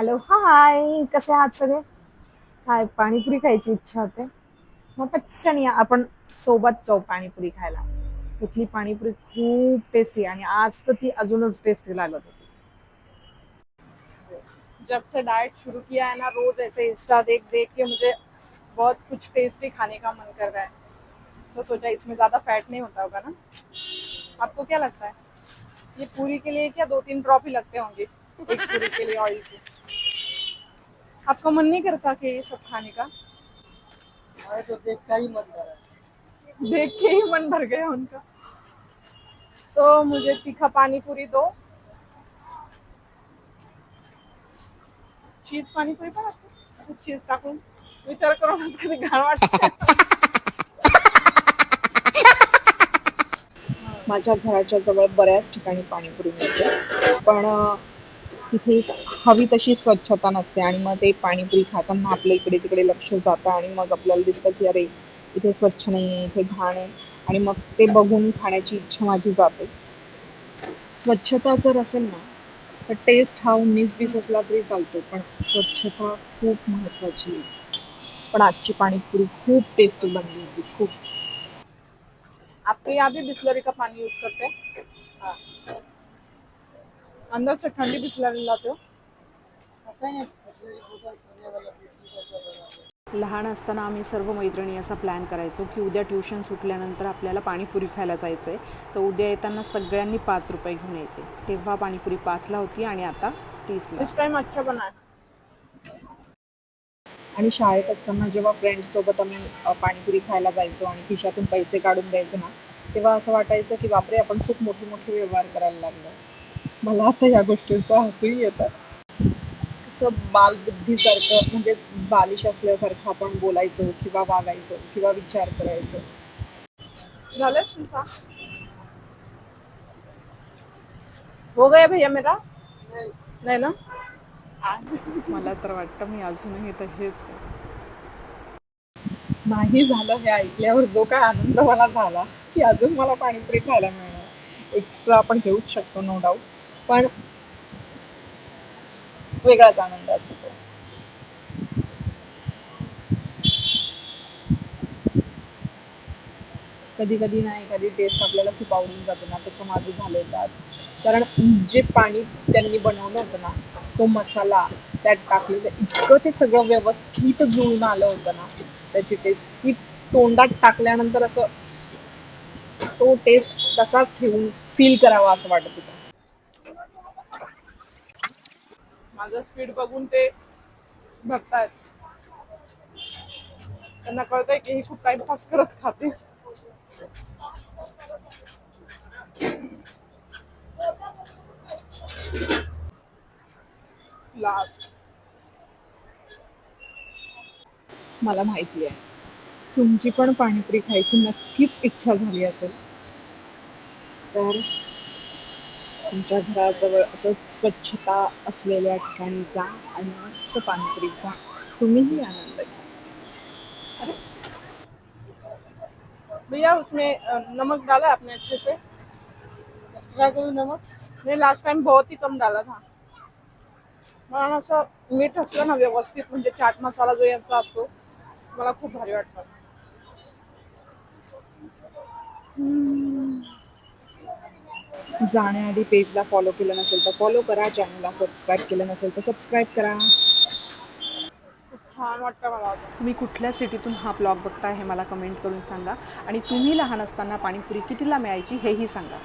Hello hi कसे आहात सगळे? काय पाणीपुरी खायची इच्छा होते? मग पटकन या आपण सोबत जाऊ पाणीपुरी खायला. इथली पाणीपुरी खूप टेस्टी आणि आज तर ती अजूनच टेस्टी लागत होती. जब से डाइट शुरू किया है ना रोज ऐसे इंस्टा देख देख के मुझे बहुत कुछ टेस्टी खाने का मन कर रहा है। तो सोचा इसमें ज्यादा फैट नहीं होता होगा ना? आपको क्या लगता है? ये पूरी के लिए क्या दो तीन ड्रॉप ही लगते होंगे? एक पूरी के लिए ऑयल की। आपका मन नहीं करता कि ये सब खाने का? तो देख का ही मन है। देख के ही मन भर गया उनका। तो मुझे तीखा पानी पूरी दो। चीज पानी पूरी पण असते खूप चीज टाकून विचार करून कधी घाण वाटते माझ्या घराच्या जवळ बऱ्याच ठिकाणी पाणीपुरी मिळते. पण तिथे हवी तशी स्वच्छता नसते आणि मग ते पाणीपुरी खाताना आपलं इकडे तिकडे लक्ष जातं आणि मग आपल्याला दिसतं की अरे इथे स्वच्छ नाही आहे इथे घाण आहे. आणि मग ते बघून खाण्याची इच्छा माझी जाते. स्वच्छता जर असेल ना तर टेस्ट हा उन्नीस बीस असला तरी चालतो पण स्वच्छता खूप महत्वाची आहे. पण आजची पाणीपुरी खूप टेस्टी बनली होती खूप. आपके यहाँ भी बिस्लरी का पानी यूज करते हैं? हाँ। अंदर से ठंडी बिस्लरी लाते हो। लहान असताना आम्ही सर्व मैत्रिणी असा प्लॅन करायचो की उद्या ट्युशन सुटल्यानंतर आपल्याला पाणीपुरी खायला जायचं आहे तर उद्या येताना सगळ्यांनी पाच रुपये घेऊन यायचे. तेव्हा पाणीपुरी पाचला होती आणि आता तीसला. इस टाइम अच्छा बना है आणि शाळेत असताना जेव्हा फ्रेंड्स सोबत आम्ही पाणीपुरी खायला जायचो आणि खिशातून पैसे काढून द्यायचो ना तेव्हा असं वाटायचं की बापरे आपण खूप मोठे मोठे व्यवहार करायला लागलो. मला आता या गोष्टींचं हसूही येतं असं बालबुद्धीसारखं म्हणजे बालिश असल्यासारखं आपण बोलायचो किंवा वागायचो किंवा विचार करायचो. झालं तुमचा? हो गया भैया मेरा? नाही ना? मला तर वाटतं मी अजूनही आहे. नाही झालं हे ऐकल्यावर जो काय आनंद मला झाला की अजून मला पाणीपुरी खायला मिळणार. एक्स्ट्रा आपण घेऊच शकतो नो डाऊट पण वेगळाच आनंद असतो तो. कधी कधी नाही कधी टेस्ट आपल्याला खूप आवडून जाते ना तसं माझं झालेलं आज. कारण जे पाणी त्यांनी बनवलं होतं ना तो मसाला त्यात टाकलेलं इतकं ते सगळं व्यवस्थित जुळून आलं होतं ना त्याची टेस्ट की तोंडात टाकल्यानंतर असं तो टेस्ट तसाच ठेवून फील करावा असं वाटत होतं. माझं स्पीड बघून ते बघतायत. त्यांना कळतंय की हे खूप टाइमपास करत खाते. लास्ट मला माहिती आहे. तुमची पण पाणीपुरी खायची नक्कीच इच्छा झाली असेल. तर तुमच्या घराजवळ असं स्वच्छता असलेल्या ठिकाणी जा आणि मस्त पाणीपुरीचा तुम्हीही आनंद घ्या भैया उसमें अ, नमक डाला आपने अच्छे से? नमक? नहीं लास्ट टाइम बहुत ही कम डाला था। मला असं मीठ असलं ना व्यवस्थित म्हणजे चाट मसाला जो यांचा असतो मला खूप भारी वाटतं. जाण्याआधी पेजला फॉलो केलं नसेल तर फॉलो करा चॅनलला सबस्क्राईब केलं नसेल तर सबस्क्राईब करा. खूप छान वाटतं मला. तुम्ही कुठल्या सिटीतून हा ब्लॉग बघताय हे मला कमेंट करून सांगा. आणि तुम्ही लहान असताना पाणीपुरी कितीला मिळायची हेही सांगा.